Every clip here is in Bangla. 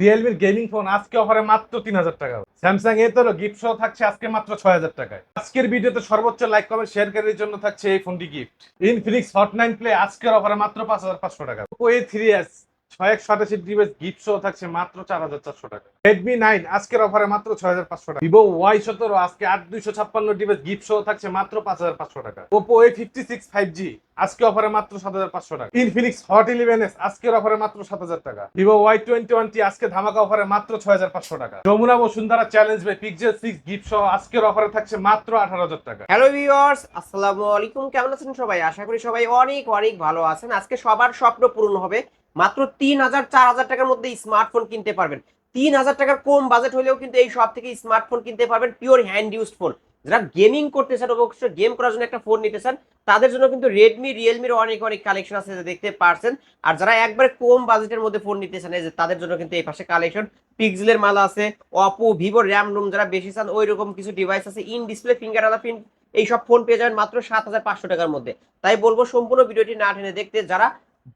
রিয়েলমির গেমিং ফোন আজকে অফারে মাত্র তিন হাজার টাকা। স্যামসাং এ তো গিফট সহ থাকছে আজকে মাত্র ছয় হাজার টাকায়। আজকের ভিডিওতে সর্বোচ্চ লাইক কমেন্ট শেয়ারকারীর জন্য থাকছে এই ফোনটি gift Infinix hot nine play আজকের অফারে মাত্র পাঁচ হাজার পাঁচশো টাকা। ওপো এ থ্রি এস ছয় ডিভাইস গিফট সহ থাকছে মাত্র চার হাজার চারশো টাকা। রেডমি নাইন আজকের অফারে মাত্র ছয় হাজার পাঁচশো টাকা। ভিভো ওয়াই সতেরো, আজকে আট দুইশো ছাপ্পান্ন ডিভাইস গিফট সহ থাকছে মাত্র পাঁচ হাজার পাঁচশো টাকা। Oppo A fifty six five G আজকে অফারে মাত্র সাত হাজার পাঁচশো টাকা। ইনফিনিক্স হট ইলেভেন এস আজকের অফারে মাত্র সাত হাজার টাকা। Vivo Y twenty one T আজকে ধামাকা অফারে মাত্র ছয় হাজার পাঁচশো টাকা। Jamuna Bashundhara challenge by Pixel six gift সহ আজকের অফারে থাকছে মাত্র আঠারো হাজার টাকা। হ্যালো ভিউয়ার্স আসসালামু আলাইকুম। কেমন আছেন সবাই? আশা করি সবাই অনেক অনেক ভালো আছেন। আজকে সবার স্বপ্ন পূরণ হবে। মাত্র তিন হাজার চার হাজার টাকার মধ্যে স্মার্টফোন কিনতে পারবেন। তিন হাজার টাকার কম বাজেট হলেও কিন্তু এই সব থেকে স্মার্টফোন কিনতে পারবেন পিওর হ্যান্ড ইউজ ফোন যারা গেমিং করতে চান অবশ্যই গেম করার জন্য একটা ফোন নিতে চান, তাদের জন্য কিন্তু রেডমি রিয়েলমির অনেক অনেক কালেকশন আছে দেখতে পারছেন। আর যারা একবারে কম বাজেটের মধ্যে ফোন নিতে চান যে তাদের জন্য কিন্তু এই পাশে কালেকশন পিক্সেলের মাল আছে অপো ভিভো র্যাম রুম যারা বেশি চান ওই রকম কিছু ডিভাইস আছে ইন ডিসপ্লে ফিঙ্গার আলা প্রিন্ট এইসব ফোন পেয়ে যাবেন মাত্র সাত হাজার পাঁচশো টাকার মধ্যে। তাই বলব, সম্পূর্ণ ভিডিওটি না টেনে দেখতে, যারা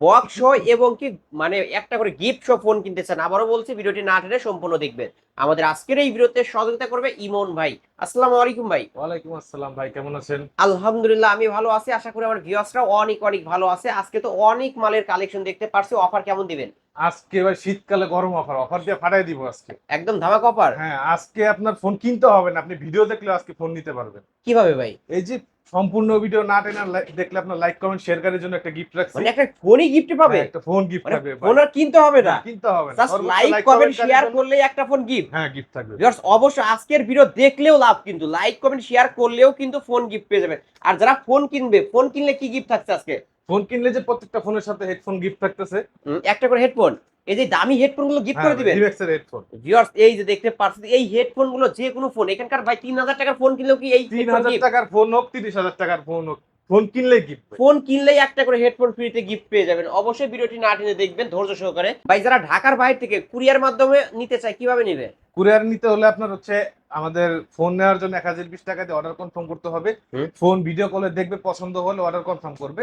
বক্স এবং কি মানে একটা করে গিফট সহ ফোন কিনতে চান। আবারও বলছি ভিডিওটি না টেনে সম্পূর্ণ দেখবেন। আমাদের আজকের এই ভিডিওতে সহযোগিতা করবে ইমন ভাই। আসসালামু আলাইকুম ভাই। ওয়ালাইকুম আসসালাম ভাই কেমন আছেন? আলহামদুলিল্লাহ আমি ভালো আছি। আশা করি আমার ভিউয়ার্সরা অনেক অনেক ভালো আছে। আজকে তো অনেক মালের কালেকশন দেখতে পারছি। অফার কেমন দিবেন? আজকে শীতকালে গরম অফার অফার দিয়ে ফাটাই দিব আজকে। একদম ধামাক অফার হ্যাঁ আজকে আপনার ফোন কিনতে হবে না আপনি ভিডিও দেখলে আজকে ফোন নিতে পারবেন। কীভাবে ভাই? এই যে সম্পূর্ণ ভিডিও না টেনে দেখলে আপনার লাইক কমেন্ট শেয়ার করার জন্য একটা গিফট রাখছি। মানে একটা ফোনই গিফট পাবে? হ্যাঁ, একটা ফোন গিফট মানে থাকবে ফোন আর কিনতে হবে না। কিনতে হবে না। লাইক কমেন্ট শেয়ার করলেই একটা ফোন গিফট হ্যাঁ গিফট থাকবে। ভিউয়ার্স অবশ্যই আজকের ভিডিও দেখলেও লাভ কিন্তু। লাইক কমেন্ট শেয়ার করলেও কিন্তু ফোন গিফট পেয়ে যাবেন। আর যারা ফোন কিনবে ফোন কিনলে কি গিফট থাকছে আজকে? ফোন কিনলে যে প্রত্যেকটা ফোনের সাথে হেডফোন গিফট থাকতেছে। একটা করে হেডফোন এই যে দামি হেডফোনগুলো গিফট করে দিবেন। ডিরেক্সের হেডফোন ভিউয়ার্স এই যে দেখতে পাচ্ছেন এই হেডফোনগুলো যে কোনো ফোন এখানকার ভাই তিন হাজার টাকার ফোন কিনলেও কি এই তিন হাজার টাকার ফোন হোক তিরিশ হাজার টাকার ফোন হোক ফোন কিনলে গিফট ফোন কিনলেই একটা করে হেডফোন ফ্রিতে গিফট পেয়ে যাবেন। অবশ্যই ভিডিওটি না টেনে দেখবেন ধৈর্য সহকারে। ভাই যারা ঢাকার বাইরে থেকে কুরিয়ার মাধ্যমে নিতে চায় কীভাবে নেবে? কুরিয়ার নিতে হলে আপনার হচ্ছে আমাদের ফোন নেওয়ার জন্য এক হাজার বিশ টাকা দিয়ে অর্ডার কনফার্ম করতে হবে। ফোন ভিডিও কলে দেখবে পছন্দ হলে অর্ডার কনফার্ম করবে।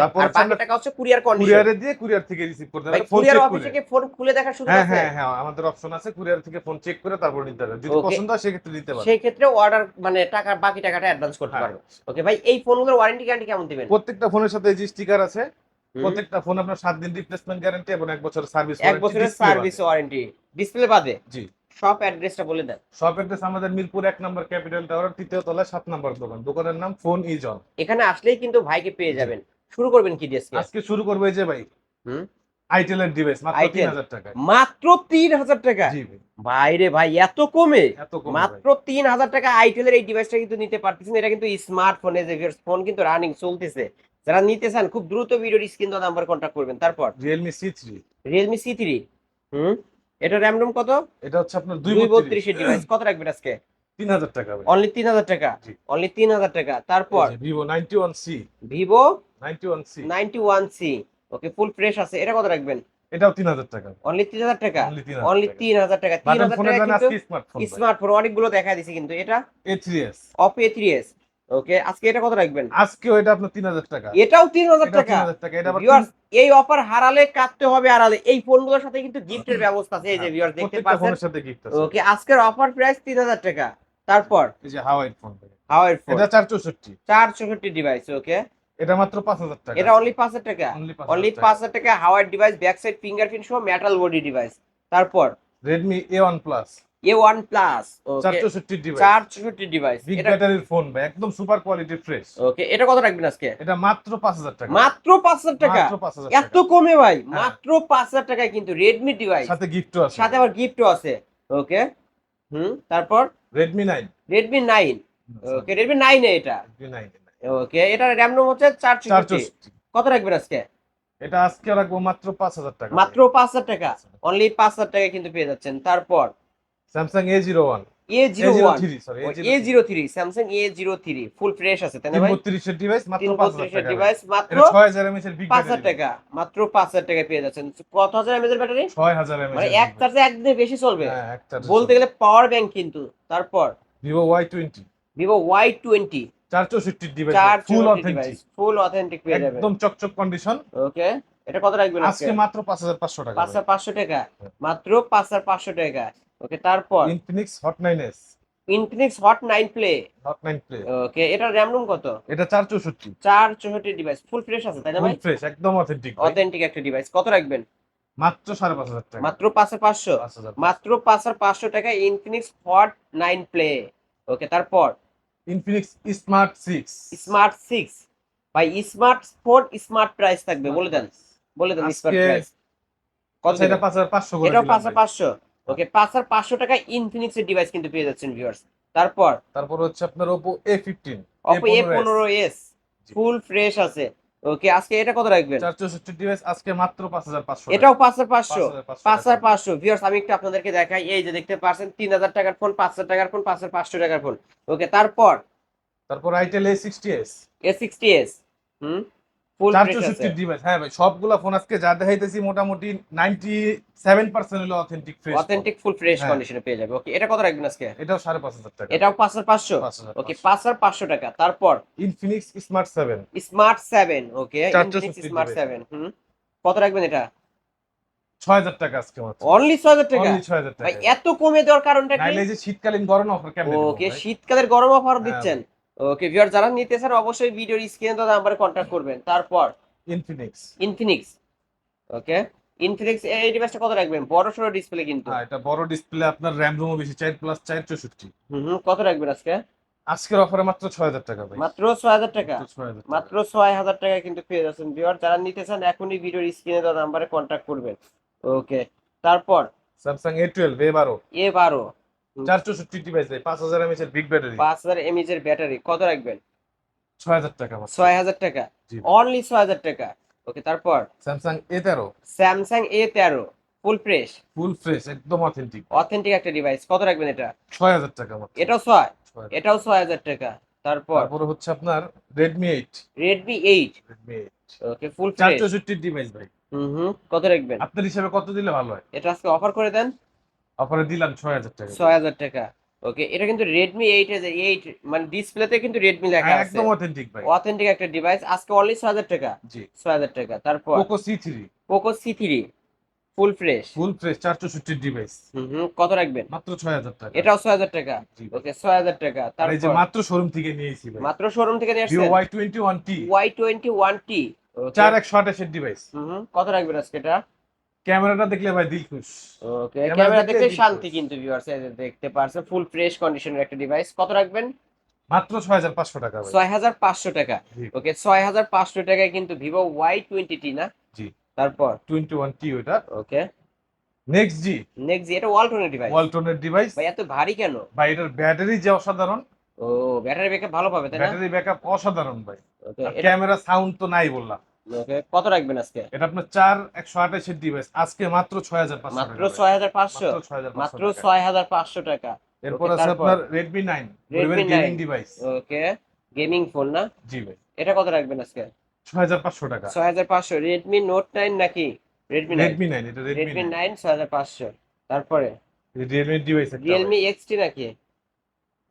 তারপর টাকা হচ্ছে কুরিয়ার কন্ডিশন কুরিয়ারে দিয়ে কুরিয়ার থেকে রিসিভ করতে হবে। ফোন কুরিয়ার চেক অফিসে করে। কি ফোন খুলে দেখা সুযোগ হ্যাঁ হ্যাঁ হ্যাঁ আমাদের অপশন আছে কুরিয়ার থেকে ফোন চেক করে তারপর নিতে হবে। যদি পছন্দ হয় সেক্ষেত্রে নিতে পারবে। সেই ক্ষেত্রে অর্ডার মানে টাকা বাকি টাকাটা অ্যাডভান্স করতে হ্যাঁ। পারবে। ওকে ভাই এই ফোনগুলোর ওয়ারেন্টি গ্যারান্টি কেমন দিবেন? প্রত্যেকটা ফোনের সাথে যে স্টিকার আছে প্রত্যেকটা ফোন আপনার সাত দিন রিপ্লেসমেন্ট গ্যারান্টি এবং এক বছর সার্ভিস এক বছরের সার্ভিস ওয়ারেন্টি ডিসপ্লে বাদে? জি। শপ অ্যাড্রেসটা বলে দেন। শপ অ্যাড্রেস আমাদের মিরপুর এক নম্বর ক্যাপিটাল টাওয়ার তৃতীয় তলায় সাত নম্বর দোকান। দোকানের নাম ফোন ইজ অন এখানে আসলেই কিন্তু ভাইকে পেয়ে যাবেন। শুরু করবেন কি ডিএসকে আজকে? শুরু করব এই যে ভাই। হুম। আইটেল এর ডিভাইস মাত্র Itel। তিন হাজার টাকা মাত্র তিন হাজার টাকা? জি ভাই। ভাই রে ভাই এত কমে মাত্র তিন হাজার টাকা আইটেলের এই ডিভাইসটা কিন্তু নিতে পারতেছেন। এটা কিন্তু স্মার্টফোনে যে ফোন কিন্তু রানিং চলতেছে। যারা নিতে চান খুব দ্রুত ভিডিওর স্ক্রিন নাম্বার কন্ট্যাক্ট করবেন। তারপর? থ্রি রিয়েলমি সি থ্রি হুম? এটা র্যাম রোম কত? এটা হচ্ছে আপনার দুই দুই বত্রিশ বত্রিশের ডিভাইস কত রাখবেন আজকে? তিন হাজার টাকা ভাই। অনলি তিন হাজার টাকা? অনলি তিন হাজার টাকা। তারপর? Vivo ninety one C Vivo ninety one C ninety one C okay full fresh আছে। এটা কত রাখবেন? এটাও তিন হাজার টাকা। অনলি তিন হাজার টাকা? অনলি তিন অনলি হাজার তিন হাজার টাকা। তিন বাটন হাজার ফোনের টাকা স্মার্টফোন স্মার্টফোন অনেকগুলো দেখা দিছে কিন্তু। এটা A three S Oppo A three S okay আজকে এটা কত রাখবেন? আজকেও এটা আপনার তিন হাজার টাকা। এটাও তিন হাজার এটা টাকা। তিন হাজার টাকা এটা Viewers, এই অফার হারালে কাটতে হবে আড়ালে। এই ফোনগুলোর সাথে কিন্তু গিফটের ব্যবস্থা আছে। এই যে ভিউয়ার দেখতে পাচ্ছেন? ফোনের সাথে গিফট আছে। ওকে আজকের অফার প্রাইস তিন হাজার টাকা। তারপর? এই যে হাওয়াই ফোন হাওয়ার ফোন এটা চার চৌষট্টি। চার চৌষট্টি ডিভাইস ওকে। এটা মাত্র পাঁচ হাজার টাকা। এটা অনলি পাঁচ হাজার টাকা। অনলি অনলি পাঁচ হাজার টাকা হাওয়ার ডিভাইস ব্যাক সাইড ফিঙ্গারপ্রিন্ট সহ মেটাল বডি ডিভাইস তারপর? Redmi A one plus A one plus চার চৌষট্টি ডিভাইস বিগ ব্যাটারির ফোন ভাই একদম সুপার কোয়ালিটি ফ্রেশ ওকে এটা কত রাখবেন আজকে? এটা মাত্র পাঁচ হাজার টাকা। মাত্র পাঁচ হাজার টাকা? এত কমে ভাই হ্যাঁ। মাত্র পাঁচ হাজার টাকায় কিন্তু রেডমি ডিভাইস সাথে গিফটও আছে। সাথে আবার গিফটও আছে। ওকে হুম তারপর? Redmi nine Redmi nine okay Redmi nine এটা। ওকে এটা র্যাম রোম হচ্ছে চার চার চৌষট্টি চৌষট্টি কত রাখবেন আজকে? এটা আজকে রাখব মাত্র পাঁচ হাজার টাকা মাত্র পাঁচ হাজার টাকা। অনলি পাঁচ হাজার টাকা কিন্তু পেয়ে যাচ্ছেন। তারপর? Samsung A zero one A zero one A zero three Samsung A zero three full fresh আছে তাই না ভাই? বত্রিশের ডিভাইস মাত্র পাঁচ হাজার টাকা। ডিভাইস মাত্র ছয় হাজার এমএচ এর পাঁচ হাজার টাকা মাত্র পাঁচ হাজার টাকা পেয়ে যাচ্ছেন। কত হাজার এমএজ এর ব্যাটারি ছয় হাজার এমএচ মানে এক চার্জে একদিনে বেশি চলবে। হ্যাঁ বলতে গেলে পাওয়ার ব্যাংক কিন্তু। তারপর? Vivo Y twenty Vivo Y twenty device full authentic full authentic পেয়ে যাবেন। একদম চকচক কন্ডিশন ওকে এটা কত রাখবেন আজকে? আজকে মাত্র পাঁচ হাজার পাঁচশো টাকা। পাঁচ হাজার পাঁচশো টাকা। মাত্র পাঁচ হাজার পাঁচশো টাকা। ওকে তারপর? Infinix hot 9s Infinix hot 9 play hot 9 play okay এটা র‍্যাম রুম কত? এটা 464 464 ডিভাইস ফুল ফ্রেশ আছে তাই না ভাই? ফুল ফ্রেশ একদম অথেন্টিক অথেন্টিক একটা ডিভাইস কত রাখবেন? মাত্র 5500 টাকা। মাত্র 5500 মাত্র 5500 টাকা ইনফিনিক্স হট 9 প্লে ওকে তারপর? ইনফিনিক্স স্মার্ট 6 স্মার্ট 6 ভাই স্মার্ট ফোন স্মার্ট প্রাইস থাকবে বলে দেন। বলে দেন স্মার্ট প্রাইস কত এটা 5500 এটা 5500 ওকে পাঁচ হাজার পাঁচশো টাকা ইনফিনিক্স এর ডিভাইস কিন্তু পেয়ে যাচ্ছেন ভিউয়ার্স তারপর? তারপর হচ্ছে আপনার Oppo A fifteen Oppo A পনেরো এস ফুল ফ্রেশ আছে। ওকে আজকে এটা কত রাখবেন? চার চৌষট্টি ডিভাইস আজকে মাত্র পাঁচ হাজার পাঁচশো এটাও পাঁচ হাজার পাঁচশো। পাঁচ পাঁচ হাজার পাঁচশো। ভিউয়ার্স আমি একটু আপনাদেরকে দেখাই। এই যে দেখতে পাচ্ছেন তিন হাজার টাকার ফোন পাঁচ হাজার টাকার ফোন পাঁচ হাজার পাঁচশো টাকার ফোন ওকে তারপর? তারপর itel A sixty S A sixty S hmm? Device হ্যাঁ ভাই সবগুলা ফোন আজকে যা দেখাইতেছি মোটামুটি হলো authentic fresh authentic full fresh. কন্ডিশনে পেয়ে যাবে। ওকে এটা কত রাখবেন আজকে? এটাও টাকা। এটাও ওকে তারপর? Infinix smart smart okay Infinix smart হুম। কত রাখবেন এটা? ছয় হাজার টাকা আজকে মাত্র। অনলি টাকা? ভাই টাকা। এত কমে দেওয়ার কারণটা কি? নাইলে যে শীতকালীন গরম অফার কেমন ওকে শীতকালের গরম অফার হ্যাঁ দিচ্ছেন। ওকে ভিউয়ার যারা নিতে চান অবশ্যই ভিডিওর স্ক্রিনে তো নাম্বারে কন্ট্যাক্ট করবেন। তারপর ইনফিনিক্স ইনফিনিক্স ওকে ইনফিনিক্স এই ডিভাইসটা কত রাখবেন? বড় সড়ো ডিসপ্লে কিন্তু। হ্যাঁ এটা বড় ডিসপ্লে আপনার র্যাম রুমও বেশি চার প্লাস চার চৌষট্টি। হুম হুম, কত রাখবেন আজকে? আজকের অফারে মাত্র ছয় হাজার টাকা ভাই। মাত্র ছয় হাজার টাকা? ছয় হাজার মাত্র ছয় হাজার টাকা কিন্তু পেয়ে যাচ্ছেন। ভিউয়ার যারা নিতে চান এখনই ভিডিওর স্ক্রিনে দেওয়া নাম্বারে কন্ট্যাক্ট করবেন। ওকে তারপর স্যামসাং এ টুয়েলভ এ বারো এ বারো চার চৌষট্টি ডিভাইস ভাই পাঁচ হাজার এমএচ এর বিগ ব্যাটারি পাঁচ হাজার এমএচ এর ব্যাটারি কত রাখবেন? ছয় হাজার টাকা মাত্র। ছয় হাজার টাকা? অনলি ছয় হাজার টাকা। ওকে তারপর? স্যামসাং এ তেরো। স্যামসাং এ তেরো ফুল ফ্রেশ ফুল ফ্রেশ একদম অথেন্টিক অথেন্টিক একটা ডিভাইস কত রাখবেন এটা? ছয় হাজার টাকা মাত্র। এটাও ছয়? এটাও ছয় হাজার টাকা। তারপর? তারপরে হচ্ছে আপনার Redmi eight Redmi eight Redmi eight okay full fresh device ভাই। হুম হুম কত রাখবেন? আপনার হিসাবে কত দিলে ভালো হয়? এটা আজকে অফার করে দেন। অফারে দিলাম ছয় হাজার টাকা। ছয় হাজার টাকা। ওকে এটা কিন্তু রেডমি এইট এইট মানে ডিসপ্লেতে কিন্তু রেডমি লেখা হ্যাঁ, আছে। একদম অথেন্টিক ভাই। অথেন্টিক একটা ডিভাইস আজকে অনলি ছয় হাজার টাকা। জি। ছয় হাজার টাকা। তারপর Poco C three Poco C three full fresh full fresh চার চৌষট্টি ডিভাইস হুম হুম কত রাখবেন? মাত্র ছয় হাজার টাকা। এটাও ছয় হাজার টাকা। জি ওকে ছয় হাজার টাকা। আর এই যে মাত্র শোরুম থেকে নিয়েছি ভাই। মাত্র শোরুম থেকে নিয়ে আসছেন? Y twenty one T Y twenty one T চার একশো আঠাশের ডিভাইস কত রাখবেন আজকে এটা? ক্যামেরাটা দেখলে ভাই দিল খুশ। ওকে ক্যামেরা দেখলে দেখতে শান্তি। কিন্তু ভিউয়ার্স দেখতে পারছেন ফুল ফ্রেশ কন্ডিশনের একটা ডিভাইস কত রাখবেন? মাত্র ছয় হাজার পাঁচশো টাকা ভাই। ছয় হাজার পাঁচশো টাকা। ওকে ছয় হাজার পাঁচশো টাকায় কিন্তু ভিভো ওয়াই টোয়েন্টি টি না? জি। তারপর? টোয়েন্টি ওয়ান টি ওইটা। ওকে নেক্সট জি নেক্সট জি এটা ওয়ালটনের ডিভাইস ওয়ালটনের ডিভাইস ভাই এত ভারী কেন? ভাই এটার ব্যাটারি যে অসাধারণ। ও ব্যাটারি ব্যাকআপ ভালো পাবে তাই না? ব্যাটারি ব্যাকআপ অসাধারণ ভাই। ক্যামেরা সাউন্ড তো নাই বললাম। কত রাখবেন আজকে? এটা আপনার চার একশো আঠাশের ডিভাইস আজকে মাত্র ছয় হাজার পাঁচশো মাত্র ছয় হাজার পাঁচশো? মাত্র ছয় হাজার পাঁচশো টাকা। এরপর আছে আপনার Redmi nine gaming device okay gaming phone না? জি ভাই। এটা কত রাখবেন আজকে? ছয় হাজার পাঁচশো টাকা। ছয় হাজার পাঁচশো। রেডমি নোট নাইন নাকি? রেডমি রেডমি নাইন এটা রেডমি নাইন ছয় হাজার পাঁচশো। তারপরে? রিয়েলমি ডিভাইস রিয়েলমি এক্সটি নাকি?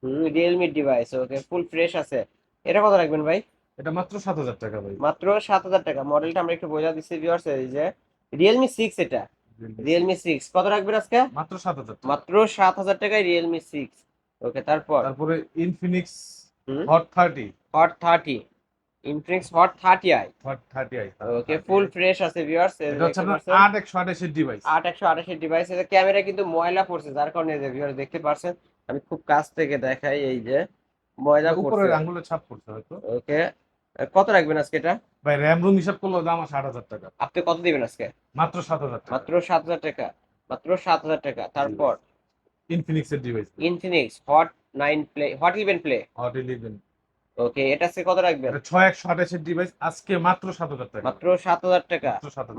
হুম Realme device okay full fresh আছে। এটা কত রাখবেন ভাই? এটা মাত্র সাত হাজার টাকা ভাই। মাত্র সাত হাজার টাকা। মডেলটা আমরা একটু বোঝা দিচ্ছি ভিউয়ার্স এই যে রিয়েলমি সিক্স এটা। রিয়েলমি সিক্স কত রাখবেন আজকে? মাত্র সাত হাজার টাকা। মাত্র সাত হাজার টাকায় রিয়েলমি সিক্স ওকে তারপর? তারপরে thirty hot thirty Infinix hot thirty i hot thirty i okay full fresh আছে ভিউয়ার্স এটা হচ্ছে আপনার আট একশো আঠাশের ডিভাইস আট একশো আঠাশের ডিভাইস এটা ক্যামেরা কিন্তু ময়লা পড়ছে যার কারণে ভিউয়ার দেখতে পারছেন আমি খুব কাছ থেকে দেখাই এই যে। ময়লা উপরের পড়ছে আঙ্গুলের ছাপ পড়ছে হয়তো। ওকে। কত রাখবেন আজকে এটা? ভাই র্যাম রুম হিসাব করলে দাম আছে আট হাজার টাকা। আপনি কত দিবেন আজকে? মাত্র সাত হাজার টাকা। মাত্র সাত হাজার টাকা। মাত্র সাত হাজার টাকা। তারপর? ইনফিনিক্স এর device Infinix hot nine play hot even play hot eleven okay এটা আজকে কত রাখবেন? এটা ছয় একশো আঠাশের ডিভাইস আজকে মাত্র সাত হাজার টাকা। মাত্র সাত হাজার টাকা।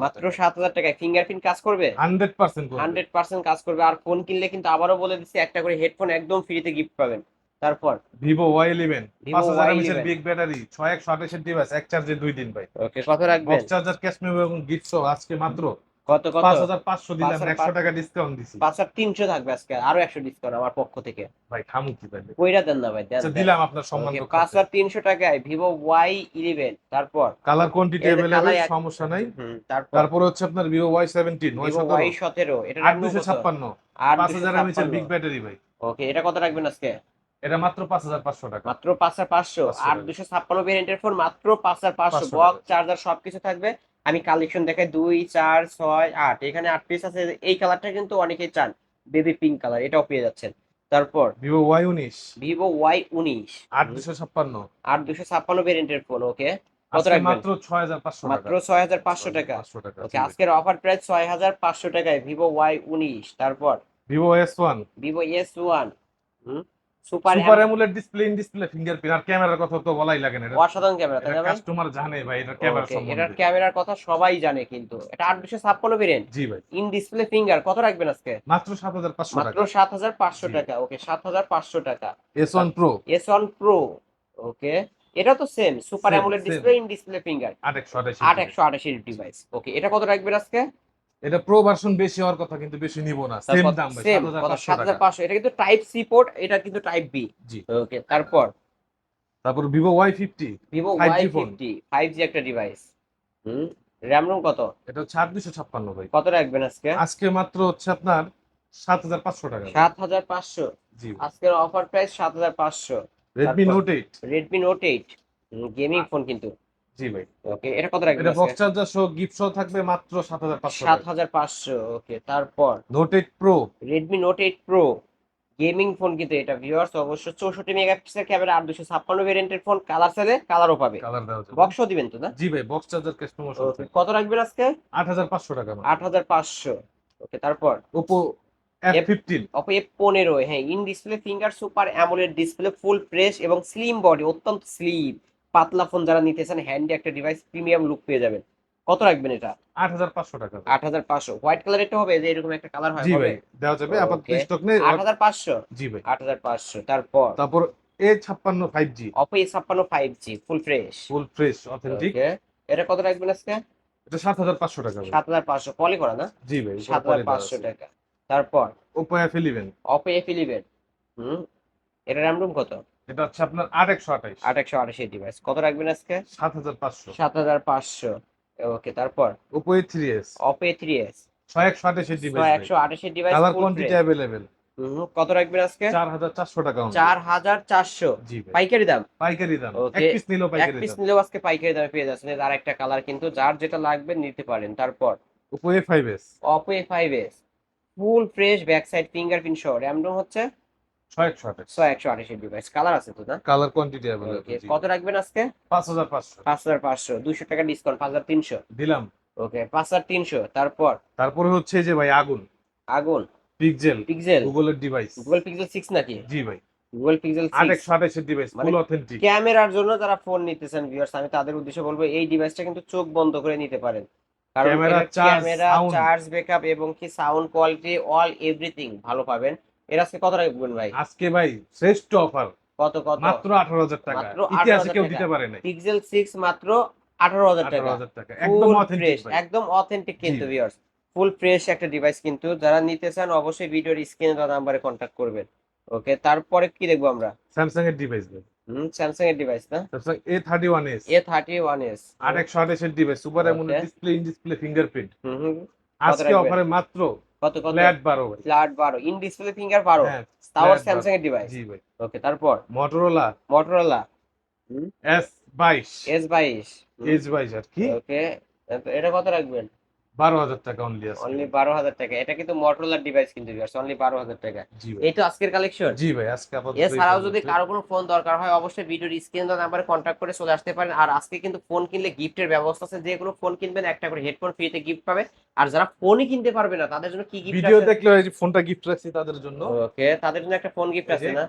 মাত্র সাত হাজার ফিঙ্গারপ্রিন্ট কাজ করবে? হান্ড্রেড পার্সেন্ট হান্ড্রেড পার্সেন্ট কাজ করবে। আর ফোন কিনলে কিন্তু আবারও বলে দিচ্ছি একটা করে হেডফোন একদম ফ্রিতে গিফট পাবেন। তারপর? ভিভো ওয়াই ইলেভেন পাঁচ হাজার এমএচের বিগ ব্যাটারি ছয় একশো আঠাশের ডিভাইস এক চার্জে দুই দিন ভাই। ওকে কত রাখবেন? বক্স চার্জার ক্যাশ এবং গিফট সহ আজকে মাত্র কত কত? পাঁচ হাজার পাঁচশো দিলাম একশো টাকা ডিসকাউন্ট দিছি। পাঁচ হাজার তিনশো থাকবে আজকে আরও একশো ডিসকাউন্ট আমার পক্ষ থেকে। ভাই খামু কি ভাই? কইরা দেন না ভাই আচ্ছা, দিলাম আপনার সম্মান পাঁচ হাজার তিনশো টাকায় ভিভো ওয়াই ইলেভেন তারপর? কালার কোয়ান্টিটি অ্যাভেলেবল সমস্যা নাই। তারপর? হচ্ছে আপনার ভিভো ওয়াই সেভেন্টিন ওয়াই সতেরো। এটা আট দুশো ছাপ্পান্ন। আর পাঁচ হাজার এর বিগ ব্যাটারি ভাই। ওকে এটা কত রাখবেন আজকে? এটা মাত্র পাঁচ হাজার পাঁচশো টাকা। মাত্র পাঁচ হাজার পাঁচশো। 500 আট দুশো ছাপ্পান্ন ভেরিয়েন্টের ফোন মাত্র পাঁচ হাজার পাঁচশো। 500 বক্স চার্জার সবকিছু থাকবে। আমি কালেকশন দেখে দুই চার ছয় আট। এখানে আট পিস আছে। এই কালারটা কিন্তু অনেকেই চান। বেবি পিঙ্ক কালার এটাও পেয়ে যাচ্ছেন। তারপর ভিভো ওয়াই উনিশ। ভিভো ওয়াই উনিশ। আট দুশো ছাপ্পান্ন। আট দুশো ছাপ্পান্ন ভেরিয়েন্টের ফোন ওকে মাত্র ছয় হাজার পাঁচশো টাকা। মাত্র ছয় হাজার পাঁচশো টাকা। ওকে আজকের অফার প্রাইস ছয় হাজার পাঁচশো টাকায় ভিভো ওয়াই উনিশ। তারপর Vivo S one Vivo S one super super amoled display in display fingerprint আর ক্যামেরার কথা তো বলাই লাগে না। অসাধারণ ক্যামেরা তাই না কাস্টমার জানে ভাই এটা ক্যামেরা Okay, এটার ক্যামেরার কথা সবাই জানে কিন্তু। এটা আট দুশো ছাপ্পান্ন ভেরিয়েন্ট জি ভাই। ইন ডিসপ্লে ফিঙ্গার কত রাখবেন আজকে? মাত্র সাত হাজার পাঁচশো মাত্র টাকা। সাত হাজার পাঁচশো জি। টাকা ওকে সাত হাজার পাঁচশো টাকা। S one pro S pro okay এটা তো same super amoled same. Display in display finger. আট একশো আঠাশি আট একশো আটাশির ডিভাইস ওকে এটা কত রাখবেন আজকে? এটা প্রো ভার্সন বেশি হওয়ার কথা কিন্তু বেশি নিব না সেম দাম ভাই সেম সাত হাজার কত পাঁচশো সাত হাজার টাকা পাঁচশো এটা কিন্তু টাইপ সি পোর্ট এটা কিন্তু টাইপ বি জি। ওকে তারপর? তারপর Vivo Y fifty Vivo 5G Y phone। Fifty five G একটা ডিভাইস হুম র্যাম রোম কত? এটা হচ্ছে আট দুশো ছাপ্পান্ন ভাই। কত রাখবেন আজকে? আজকে মাত্র হচ্ছে আপনার সাত হাজার পাঁচশো টাকা। সাত হাজার পাঁচশো? জি আজকের অফার প্রাইস সাত হাজার পাঁচশো। রেডমি তারপর? Note eight Redmi note eight gaming phone কিন্তু। জি ভাই। ওকে এটা কত রাখবেন এটা বক্স চার্জার সহ গিফট সহ থাকবে মাত্র সাত হাজার পাঁচশো সাত হাজার পাঁচশো ওকে তারপর? নোট প্রো গেমিং ফোন কিন্তু এটা ভিউয়ার্স অবশ্য মেগাপিক্সেল ক্যামেরা আর ভেরিয়েন্টের ফোন কালার সেলে কালারও পাবে। কালার বক্সও দিবেন তো না? জি ভাই বক্স চার্জার কত রাখবেন আজকে? আট হাজার পাঁচশো টাকা আট হাজার পাঁচশো ওকে তারপর? হ্যাঁ in display finger super amoled display full fresh এবং স্লিম বডি অত্যন্ত স্লিম পাতলা ফোন যারা নিতে চান হ্যান্ডি একটা ডিভাইস প্রিমিয়াম লুক পেয়ে যাবেন। কত রাখবেন এটা? আট হাজার পাঁচশো টাকা। আট হাজার পাঁচশো। হোয়াইট কালার এটা হবে যে এরকম একটা কালার হয় জি ভাই দেওয়া যাবে। আপাতত স্টক নেই আট হাজার পাঁচশো? জি ভাই। আট হাজার পাঁচশো। তারপর? তারপর এ ছাপ্পান্ন ফাইভ জি অপো এ ছাপ্পান্ন five G full fresh full fresh authentic এটা কত রাখবেন আজকে? এটা সাত হাজার পাঁচশো টাকা ভাই। সাত হাজার পাঁচশো। পলি করা না? জি ভাই সাত হাজার পাঁচশো টাকা। তারপর? ইলেভেন অপো এফ ইলেভেন হুম। এটা র্যাম রুম কত? এটা হচ্ছে আপনার আট একশো আঠাইশ আট একশো আটাশি ডিভাইস কত রাখবেন আজকে? সাত হাজার পাঁচশো। সাত হাজার পাঁচশো। ওকে তারপর? Oppo A three S Oppo A three S ছয় একশো আঠাশের ডিভাইস একশো আটাশি ডিভাইস কালার কোয়ান্টিটি অ্যাভেলেবেল কত রাখবেন আজকে? চার হাজার চারশো টাকা। চার হাজার চারশো। জি পাইকারি দাম? পাইকারি দাম। এক. পিস নিলেও পাইকারি পিস নিলেও আজকে পাইকারি দামে পেয়ে যাচ্ছেন। আর একটা কালার কিন্তু যার যেটা লাগবে নিতে পারেন। তারপর? Oppo A five S Oppo A five S full fresh back side fingerprint সহ। র্যাম রোম হচ্ছে? ডিভাইস কালার আছে তো না? কালার কোয়ান্টিটি Okay, অ্যাভেলেবেল কত রাখবেন আজকে? পাঁচ হাজার পাঁচশো। পাঁচ হাজার পাঁচশো দুশো টাকা ডিসকাউন্ট পাঁচ হাজার তিনশো। দিলাম। ওকে পাঁচ হাজার তিনশো তারপর? তারপরে হচ্ছে যে ভাই আগুন। আগুন? পিক্সেল গুগলের ডিভাইস গুগল পিক্সেল সিক্স নাকি? জি ভাই। গুগল পিক্সেল ডিভাইস মানে ফুল অথেন্টিক ক্যামেরার জন্য যারা ফোন নিতেছেন ভিউয়ার্স আমি তাদের উদ্দেশ্যে বলব এই ডিভাইসটা কিন্তু চোখ বন্ধ করে নিতে পারেন। কারণ ক্যামেরা চার্জ ব্যাকআপ এবং কি সাউন্ড কোয়ালিটি অল এভরিথিং ভালো পাবেন। এর আজকে কত রাখবেন ভাই? আজকে ভাই শ্রেষ্ঠ অফার। কত কত? মাত্র আঠারো হাজার টাকা। মাত্র ইতিহাসে কেউ দিতে পারে নাই। পিক্সেল সিক্স মাত্র আঠারো হাজার টাকা। টাকা। একদম অথেন্টিক ফ্রেশ একদম অথেন্টিক কিন্তু ভিউয়ার্স ফুল ফ্রেশ একটা ডিভাইস কিন্তু। যারা নিতে চান অবশ্যই ভিডিওর স্ক্রিনে দেওয়া নাম্বারে কন্ট্যাক্ট করবেন। ওকে তারপরে কি দেখব আমরা? স্যামসাং এর ডিভাইস ভাই। হুম স্যামসাং এর ডিভাইস না? Samsung device super. Display in display fingerprint হুম আজকে? অফারে মাত্র কত কত? ফ্ল্যাট বারো ভাই। ফ্ল্যাট বারো। ইন ডিসপ্লে ফিঙ্গার বারো। হ্যাঁ তাও স্যামসাং এর ডিভাইস জি ভাই। ওকে তারপর? মটোরোলা মটোরোলা এস বাইশ। এস বাইশ। এস বাইশ আর কি? ওকে এটা কত রাখবেন? বারো হাজার টাকা অনলি আছে। অনলি বারো হাজার টাকা। এটা কিন্তু মটোরোলার ডিভাইস কিন্তু অনলি বারো হাজার টাকা। এই তো আজকের কালেকশন জি ভাই আজকে এছাড়াও যদি কারও কোনো ফোন দরকার হয় অবশ্যই ভিডিওর স্ক্রিন নাম্বারে কন্ট্যাক্ট করে চলে আসতে পারেন। আর আজকে কিন্তু ফোন কিনলে গিফটের ব্যবস্থা আছে। যে কোনো ফোন কিনবেন একটা করে হেডফোন ফ্রিতে গিফট পাবে আর যারা ফোনই কিনতে পারবে না তাদের জন্য কি গিফট ভিডিও দেখলে এই ফোনটা গিফট রাখছি তাদের জন্য। ওকে তাদের জন্য একটা ফোন গিফট আছে না?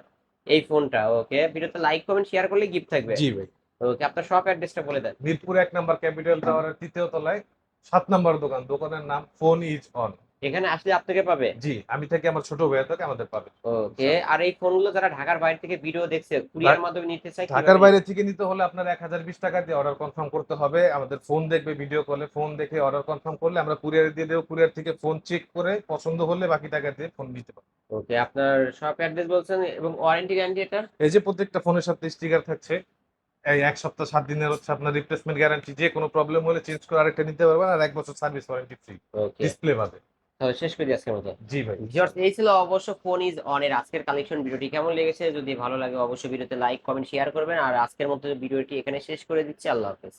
এই ফোনটা ওকে। ভিডিওতে লাইক কমেন্ট শেয়ার করলে গিফট থাকবে। জি ভাই। ওকে আপনার শপ অ্যাড্রেসটা বলে দেন। মিরপুর এক নাম্বার ক্যাপিটাল টাওয়ারের তৃতীয় তলায় সাত নাম্বার দোকান দোকানের নাম ফোন ইজ অন। এখানে আসলে আপনাকে পাবে? জি আমি থেকে আমার ছোট ভাইয়া থেকে আমাদের পাবে। ওকে আর এই ফোনগুলো যারা ঢাকার বাইরে থেকে ভিডিও দেখছে কুরিয়ার মাধ্যমে নিতে চায় ঢাকার বাইরে থেকে নিতে হলে আপনার এক হাজার বিশ টাকা দিয়ে অর্ডার কনফার্ম করতে হবে। আমাদের ফোন দেখবে ভিডিও কলে ফোন দেখে অর্ডার কনফার্ম করলে আমরা কুরিয়ারে দিয়ে দেবো। কুরিয়ার থেকে ফোন চেক করে পছন্দ হলে বাকি টাকা দিয়ে ফোন নিতে পারবে। ওকে আপনার শপ অ্যাড্রেস বলছেন এবং ওয়ারেন্টি গ্যারান্টি এটা এই যে প্রত্যেকটা ফোনের সাথে স্টিকার থাকছে। এই এক সপ্তাহ সাত দিনের হচ্ছে আপনার রিপ্লেসমেন্ট গ্যারান্টি যে কোনো প্রবলেম হলে চেঞ্জ করে আরেকটা নিতে পারবেন আর এক বছর সার্ভিস ওয়ারেন্টি ফ্রি ডিসপ্লে পাবে তাহলে শেষ করে আজকের মতো। জি ভাই। ভিউয়ার্স এই ছিল অবশ্য ফোন ইজ অন এর আজকের কালেকশন ভিডিওটি কেমন লেগেছে যদি ভালো লাগে অবশ্যই ভিডিওতে লাইক কমেন্ট শেয়ার করবেন। আর আজকের মতো ভিডিওটি এখানে শেষ করে দিচ্ছি। আল্লাহ হাফেজ।